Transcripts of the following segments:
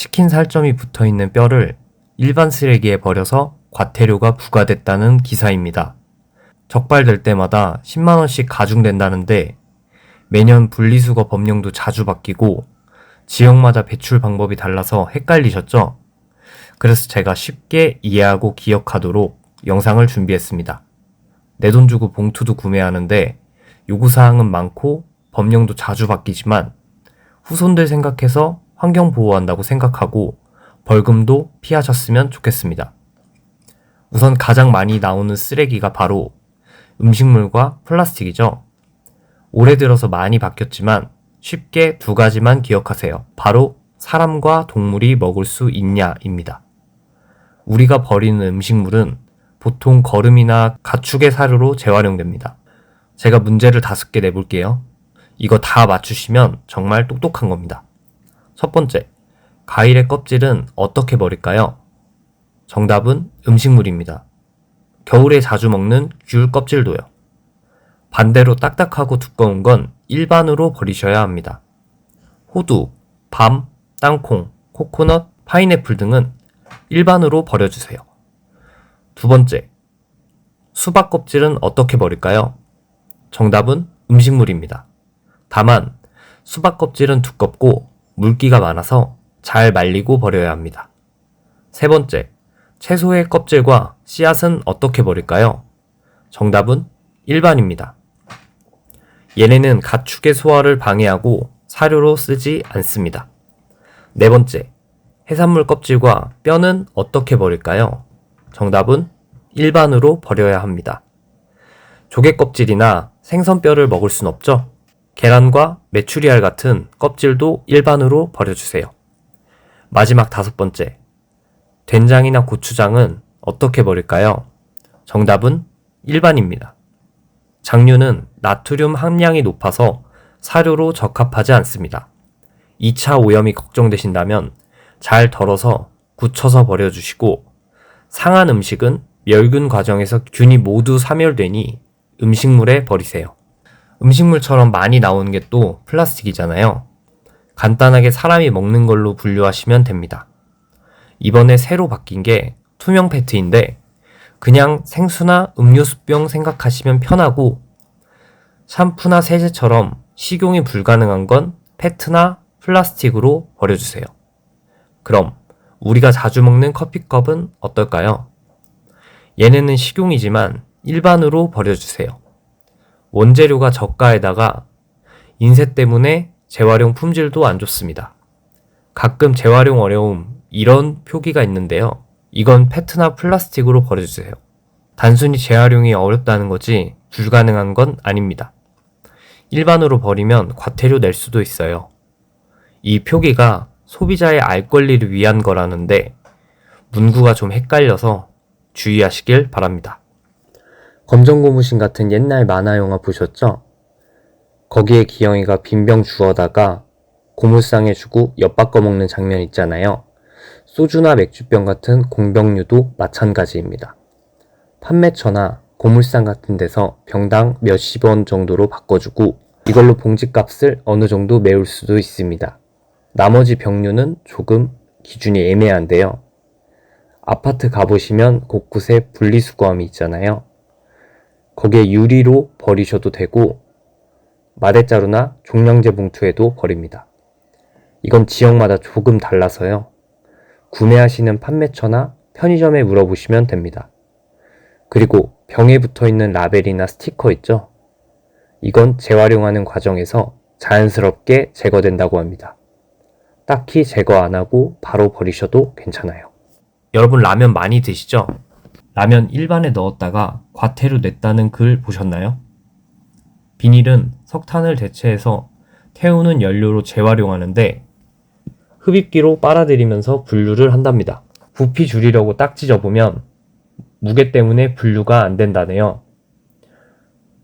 치킨 살점이 붙어 있는 뼈를 일반 쓰레기에 버려서 과태료가 부과됐다는 기사입니다. 적발될 때마다 10만원씩 가중된다는데 매년 분리수거 법령도 자주 바뀌고 지역마다 배출 방법이 달라서 헷갈리셨죠? 그래서 제가 쉽게 이해하고 기억하도록 영상을 준비했습니다. 내 돈 주고 봉투도 구매하는데 요구사항은 많고 법령도 자주 바뀌지만 후손들 생각해서 환경 보호한다고 생각하고 벌금도 피하셨으면 좋겠습니다. 우선 가장 많이 나오는 쓰레기가 바로 음식물과 플라스틱이죠. 올해 들어서 많이 바뀌었지만 쉽게 두 가지만 기억하세요. 바로 사람과 동물이 먹을 수 있냐입니다. 우리가 버리는 음식물은 보통 거름이나 가축의 사료로 재활용됩니다. 제가 문제를 다섯 개 내볼게요. 이거 다 맞추시면 정말 똑똑한 겁니다. 첫 번째, 과일의 껍질은 어떻게 버릴까요? 정답은 음식물입니다. 겨울에 자주 먹는 귤 껍질도요. 반대로 딱딱하고 두꺼운 건 일반으로 버리셔야 합니다. 호두, 밤, 땅콩, 코코넛, 파인애플 등은 일반으로 버려주세요. 두 번째, 수박 껍질은 어떻게 버릴까요? 정답은 음식물입니다. 다만 수박 껍질은 두껍고 물기가 많아서 잘 말리고 버려야 합니다. 세 번째, 채소의 껍질과 씨앗은 어떻게 버릴까요? 정답은 일반입니다. 얘네는 가축의 소화를 방해하고 사료로 쓰지 않습니다. 네 번째, 해산물 껍질과 뼈는 어떻게 버릴까요? 정답은 일반으로 버려야 합니다. 조개 껍질이나 생선뼈를 먹을 순 없죠? 계란과 메추리알 같은 껍질도 일반으로 버려주세요. 마지막 다섯 번째, 된장이나 고추장은 어떻게 버릴까요? 정답은 일반입니다. 장류는 나트륨 함량이 높아서 사료로 적합하지 않습니다. 2차 오염이 걱정되신다면 잘 덜어서 굳혀서 버려주시고 상한 음식은 멸균 과정에서 균이 모두 사멸되니 음식물에 버리세요. 음식물처럼 많이 나오는 게 또 플라스틱이잖아요. 간단하게 사람이 먹는 걸로 분류하시면 됩니다. 이번에 새로 바뀐 게 투명 페트인데 그냥 생수나 음료수병 생각하시면 편하고 샴푸나 세제처럼 식용이 불가능한 건 페트나 플라스틱으로 버려주세요. 그럼 우리가 자주 먹는 커피컵은 어떨까요? 얘네는 식용이지만 일반으로 버려주세요. 원재료가 저가에다가 인쇄 때문에 재활용 품질도 안 좋습니다. 가끔 재활용 어려움 이런 표기가 있는데요. 이건 페트나 플라스틱으로 버려주세요. 단순히 재활용이 어렵다는 거지 불가능한 건 아닙니다. 일반으로 버리면 과태료 낼 수도 있어요. 이 표기가 소비자의 알 권리를 위한 거라는데 문구가 좀 헷갈려서 주의하시길 바랍니다. 검정고무신 같은 옛날 만화 영화 보셨죠? 거기에 기영이가 빈병 주워다가 고물상에 주고 엿바꿔 먹는 장면 있잖아요. 소주나 맥주병 같은 공병류도 마찬가지입니다. 판매처나 고물상 같은 데서 병당 몇십 원 정도로 바꿔주고 이걸로 봉지값을 어느 정도 메울 수도 있습니다. 나머지 병류는 조금 기준이 애매한데요. 아파트 가보시면 곳곳에 분리수거함이 있잖아요. 거기에 유리로 버리셔도 되고 마대자루나 종량제 봉투에도 버립니다. 이건 지역마다 조금 달라서요. 구매하시는 판매처나 편의점에 물어보시면 됩니다. 그리고 병에 붙어 있는 라벨이나 스티커 있죠? 이건 재활용하는 과정에서 자연스럽게 제거된다고 합니다. 딱히 제거 안 하고 바로 버리셔도 괜찮아요. 여러분 라면 많이 드시죠? 라면 일반에 넣었다가 과태료 냈다는 글 보셨나요? 비닐은 석탄을 대체해서 태우는 연료로 재활용하는데 흡입기로 빨아들이면서 분류를 한답니다. 부피 줄이려고 딱 찢어보면 무게 때문에 분류가 안 된다네요.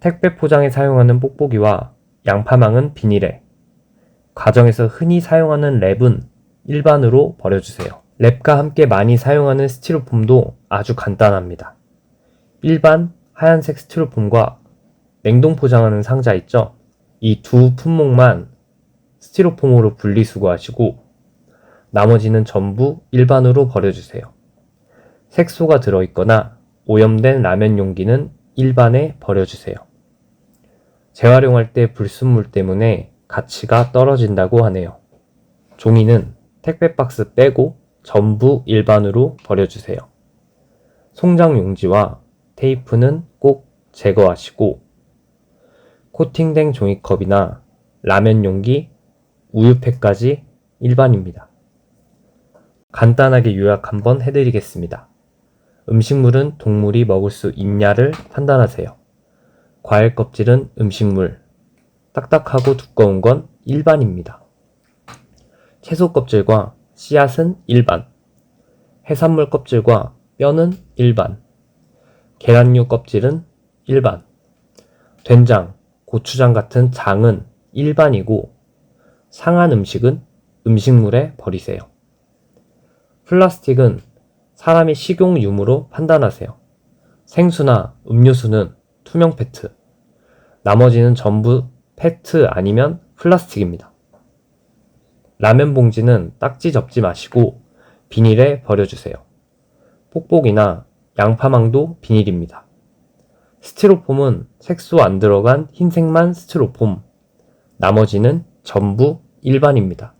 택배 포장에 사용하는 뽁뽁이와 양파망은 비닐에, 가정에서 흔히 사용하는 랩은 일반으로 버려주세요. 랩과 함께 많이 사용하는 스티로폼도 아주 간단합니다. 일반 하얀색 스티로폼과 냉동 포장하는 상자 있죠? 이 두 품목만 스티로폼으로 분리수거하시고 나머지는 전부 일반으로 버려주세요. 색소가 들어있거나 오염된 라면 용기는 일반에 버려주세요. 재활용할 때 불순물 때문에 가치가 떨어진다고 하네요. 종이는 택배 박스 빼고 전부 일반으로 버려주세요. 송장 용지와 테이프는 꼭 제거하시고 코팅된 종이컵이나 라면 용기, 우유팩까지 일반입니다. 간단하게 요약 한번 해드리겠습니다. 음식물은 동물이 먹을 수 있냐를 판단하세요. 과일 껍질은 음식물, 딱딱하고 두꺼운 건 일반입니다. 채소 껍질과 씨앗은 일반, 해산물 껍질과 뼈는 일반, 계란류 껍질은 일반, 된장, 고추장 같은 장은 일반이고 상한 음식은 음식물에 버리세요. 플라스틱은 사람이 식용 유무로 판단하세요. 생수나 음료수는 투명 페트, 나머지는 전부 페트 아니면 플라스틱입니다. 라면 봉지는 딱지 접지 마시고 비닐에 버려주세요. 뽁뽁이나 양파망도 비닐입니다. 스티로폼은 색소 안 들어간 흰색만 스티로폼, 나머지는 전부 일반입니다.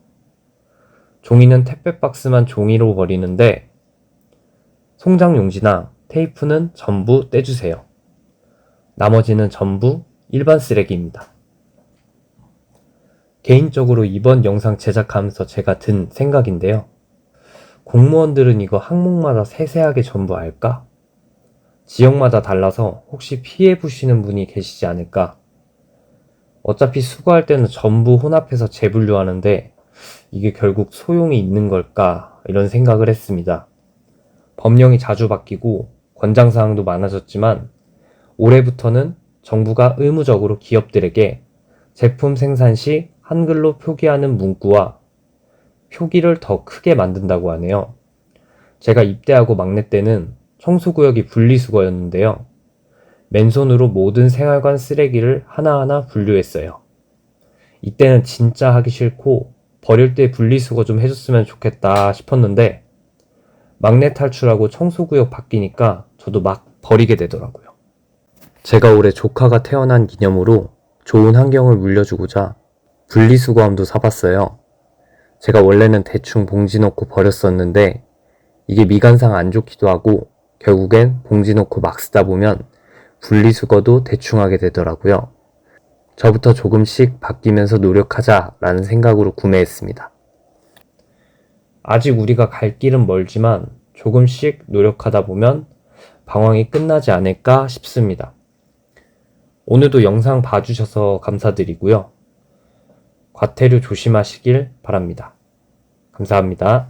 종이는 택배 박스만 종이로 버리는데 송장 용지나 테이프는 전부 떼주세요. 나머지는 전부 일반 쓰레기입니다. 개인적으로 이번 영상 제작하면서 제가 든 생각인데요. 공무원들은 이거 항목마다 세세하게 전부 알까? 지역마다 달라서 혹시 피해 보시는 분이 계시지 않을까? 어차피 수거할 때는 전부 혼합해서 재분류하는데 이게 결국 소용이 있는 걸까? 이런 생각을 했습니다. 법령이 자주 바뀌고 권장사항도 많아졌지만 올해부터는 정부가 의무적으로 기업들에게 제품 생산 시 한글로 표기하는 문구와 표기를 더 크게 만든다고 하네요. 제가 입대하고 막내 때는 청소구역이 분리수거였는데요. 맨손으로 모든 생활관 쓰레기를 하나하나 분류했어요. 이때는 진짜 하기 싫고 버릴 때 분리수거 좀 해줬으면 좋겠다 싶었는데 막내 탈출하고 청소구역 바뀌니까 저도 막 버리게 되더라고요. 제가 올해 조카가 태어난 기념으로 좋은 환경을 물려주고자 분리수거함도 사봤어요. 제가 원래는 대충 봉지 넣고 버렸었는데 이게 미관상 안 좋기도 하고 결국엔 봉지 넣고 막 쓰다 보면 분리수거도 대충 하게 되더라고요. 저부터 조금씩 바뀌면서 노력하자라는 생각으로 구매했습니다. 아직 우리가 갈 길은 멀지만 조금씩 노력하다 보면 방황이 끝나지 않을까 싶습니다. 오늘도 영상 봐주셔서 감사드리고요. 과태료 조심하시길 바랍니다. 감사합니다.